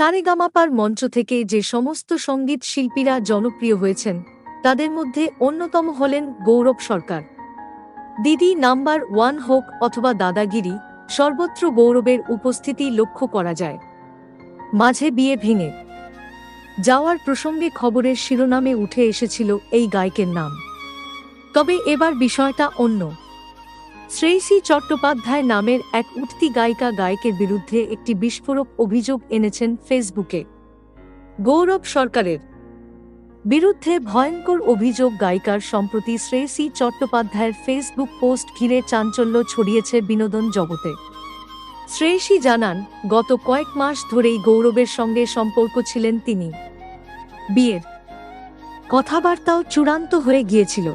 সারেগামাপার মঞ্চ থেকে যে সমস্ত সংগীত শিল্পীরা জনপ্রিয় হয়েছেন, তাদের মধ্যে অন্যতম হলেন গৌরব সরকার। দিদি নাম্বার ওয়ান হোক অথবা দাদাগিরি, সর্বত্র গৌরবের উপস্থিতি লক্ষ্য করা যায়। মাঝে বিয়ে ভেঙে যাওয়ার প্রসঙ্গে খবরের শিরোনামে উঠে এসেছিল এই গায়কের নাম। তবে এবার বিষয়টা অন্য। শ্রেয়সী চট্টোপাধ্যায় নামের এক উঠতি গায়িকা গায়কের বিরুদ্ধে একটি বিস্ফোরক অভিযোগ এনেছেন ফেসবুকে। গৌরব সরকারের বিরুদ্ধে ভয়ঙ্কর অভিযোগ গায়িকার সম্প্রতি শ্রেয়সী চট্টোপাধ্যায়ের ফেসবুক পোস্ট ঘিরে চাঞ্চল্য ছড়িয়েছে বিনোদন জগতে। শ্রেয়সী জানান, গত কয়েক মাস ধরেই গৌরবের সঙ্গে সম্পর্ক ছিলেন তিনি। বিয়ের কথাবার্তাও চূড়ান্ত হয়ে গিয়েছিল।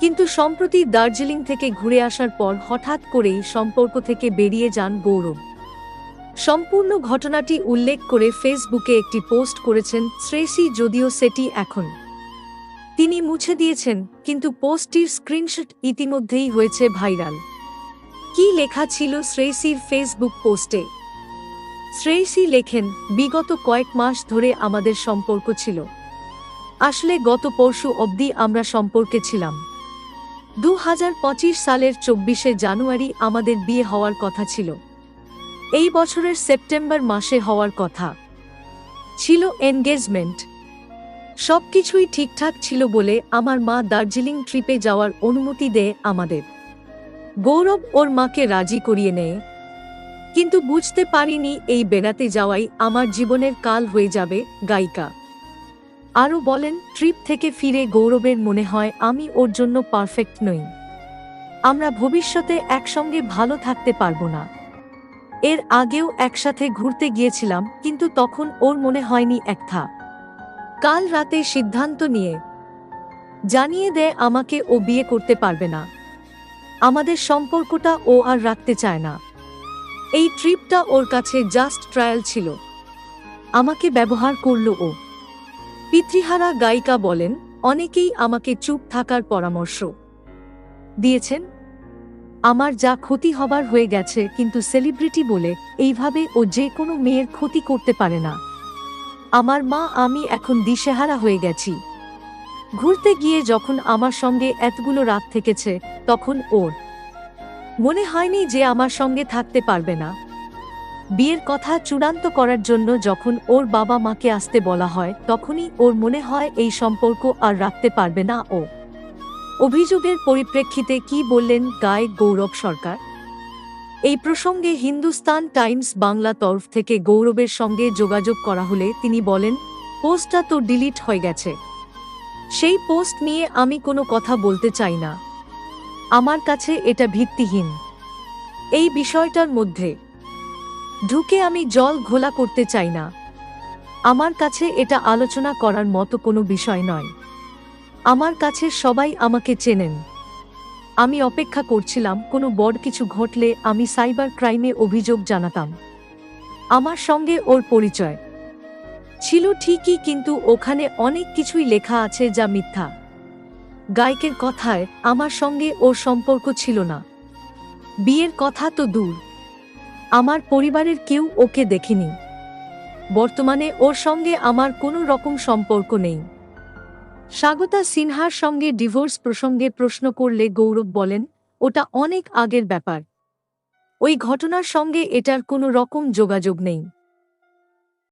কিন্তু সম্প্রতি দার্জিলিং থেকে ঘুরে আসার পর হঠাৎ করেই সম্পর্ক থেকে বেরিয়ে যান গৌরব। সম্পূর্ণ ঘটনাটি উল্লেখ করে ফেসবুকে একটি পোস্ট করেছেন শ্রেয়সী যদিও সেটি এখন। তিনি মুছে দিয়েছেন, কিন্তু পোস্টটির স্ক্রিনশট ইতিমধ্যেই হয়েছে ভাইরাল। কি লেখা ছিল শ্রেয়সীর ফেসবুক পোস্টে? শ্রেয়সী লেখেন, বিগত কয়েক মাস ধরে আমাদের সম্পর্ক ছিল। আসলে গত পরশু অবধি আমরা সম্পর্কে ছিলাম। দু হাজার পঁচিশ সালের চব্বিশে জানুয়ারি আমাদের বিয়ে হওয়ার কথা ছিল। এই বছরের সেপ্টেম্বর মাসে হওয়ার কথা। ছিল এনগেজমেন্ট। সব কিছুই ঠিকঠাক ছিল বলে আমার মা দার্জিলিং ট্রিপে যাওয়ার অনুমতি দেয় আমাদের। গৌরব ওর মাকে রাজি করিয়ে নেয়। কিন্তু বুঝতে পারিনি এই বেড়াতে যাওয়াই আমার জীবনের কাল হয়ে যাবে, গায়িকা। আরও বলেন, ট্রিপ থেকে ফিরে গৌরবের মনে হয়, আমি ওর জন্য পারফেক্ট নই। আমরা ভবিষ্যতে একসঙ্গে ভালো থাকতে পারব না। এর আগেও একসাথে ঘুরতে গিয়েছিলাম, কিন্তু তখন ওর মনে হয়নি একথা কাল রাতে সিদ্ধান্ত নিয়ে জানিয়ে দেয়, আমাকে ও বিয়ে করতে পারবে না। আমাদের সম্পর্কটা ও আর রাখতে চায় না। এই ট্রিপটা ওর কাছে জাস্ট ট্রায়াল ছিল। আমাকে ব্যবহার করল ও। পিতৃহারা গায়িকা বলেন, অনেকেই আমাকে চুপ থাকার পরামর্শ দিয়েছেন। আমার যা ক্ষতি হবার হয়ে গেছে, কিন্তু সেলিব্রিটি বলে, এইভাবে ও যে কোনো মেয়ের ক্ষতি করতে পারে না। আমার মা, আমি এখন দিশেহারা হয়ে গেছি। ঘুরতে গিয়ে যখন আমার সঙ্গে এতগুলো রাত থেকেছে, তখন ওর মনে হয়নি যে আমার সঙ্গে থাকতে পারবে না। বিয়ের কথা চূড়ান্ত করার জন্য যখন ওর বাবা মাকে আসতে বলা হয়, তখনই ওর মনে হয় এই সম্পর্ক আর রাখতে পারবে না ও। অভিযোগের পরিপ্রেক্ষিতে কি বললেন গায়ে গৌরব সরকার? এই প্রসঙ্গে হিন্দুস্তান টাইমস বাংলা তরফ থেকে গৌরবের সঙ্গে যোগাযোগ করা হলে তিনি বলেন, পোস্টটা তো ডিলিট হয়ে গেছে। সেই পোস্ট নিয়ে আমি কোনো কথা বলতে চাই না। আমার কাছে এটা ভিত্তিহীন। এই বিষয়টার মধ্যে ঢুকে আমি জল ঘোলা করতে চাই না। আমার কাছে এটা আলোচনা করার মতো কোনো বিষয় নয়। আমার কাছে সবাই আমাকে চেনেন। আমি অপেক্ষা করছিলাম কোনো বড় কিছু ঘটলে আমি সাইবার ক্রাইমে অভিযোগ জানাতাম। আমার সঙ্গে ওর পরিচয়। ছিল ঠিকই কিন্তু ওখানে অনেক কিছুই লেখা আছে যা মিথ্যা। গায়কের কথায় আমার সঙ্গে ওর সম্পর্ক ছিল না। বিয়ের কথা তো দূর। আমার পরিবারের কেউ ওকে দেখেনি। বর্তমানে ওর সঙ্গে আমার কোনো রকম সম্পর্ক নেই। স্বাগতা সিনহার সঙ্গে ডিভোর্স প্রসঙ্গে প্রশ্ন করলে গৌরব বলেন, ওটা অনেক আগের ব্যাপার। ওই ঘটনার সঙ্গে এটার কোনো রকম যোগাযোগ নেই।